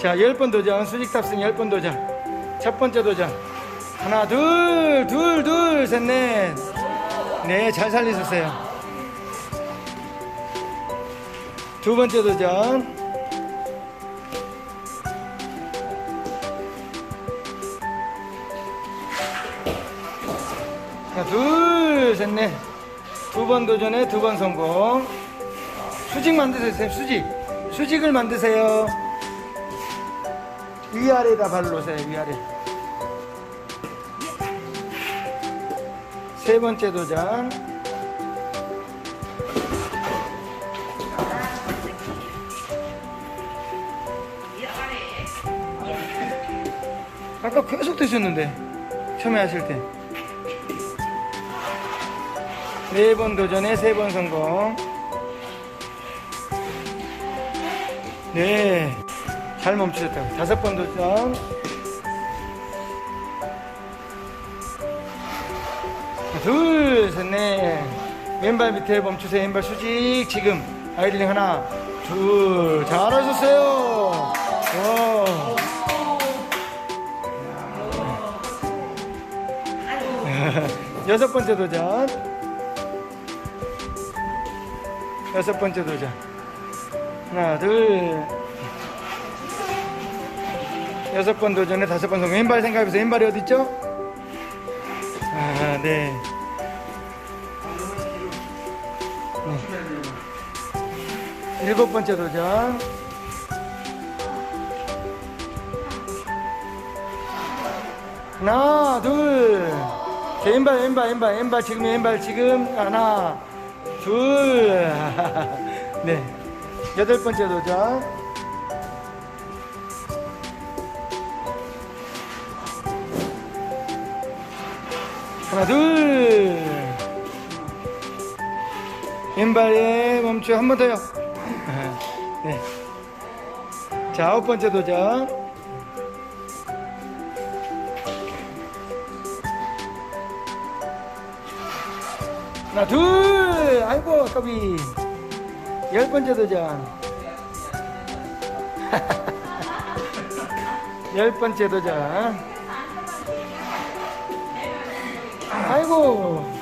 자, 열 번 도전. 수직 탑승 열 번 도전. 첫 번째 도전. 하나, 둘, 둘, 둘, 셋, 넷. 네, 잘 살리셨어요. 두 번째 도전. 하나, 둘, 셋, 넷. 두 번 도전에 두 번 성공. 수직 만드세요, 선생님. 수직. 수직을 만드세요. 위아래다 발로 놓으세요, 위아래. 세 번째 도전. 아까 계속 되셨는데, 처음에 하실 때. 네 번 도전에 세 번 성공. 네. 잘 멈추셨다고. 다섯 번 도전. 둘, 셋, 넷. 왼발 밑에 멈추세요. 왼발 수직. 지금. 아이들링 하나, 둘. 잘하셨어요. 와. 여섯 번째 도전. 여섯 번째 도전. 하나, 둘. 여섯 번 도전에 다섯 번 성공. 왼발 생각해보세요. 왼발이 어디 있죠? 아, 네. 네. 일곱 번째 도전. 하나, 둘. 자, 왼발, 왼발, 왼발, 왼발 지금, 왼발 지금. 하나, 둘. 네. 여덟 번째 도전. 하나, 둘. 왼발에 멈춰. 한 번 더요. 네. 자, 아홉 번째 도전. 하나, 둘. 아이고, 까비. 열 번째 도전. 열 번째 도전. 아이고.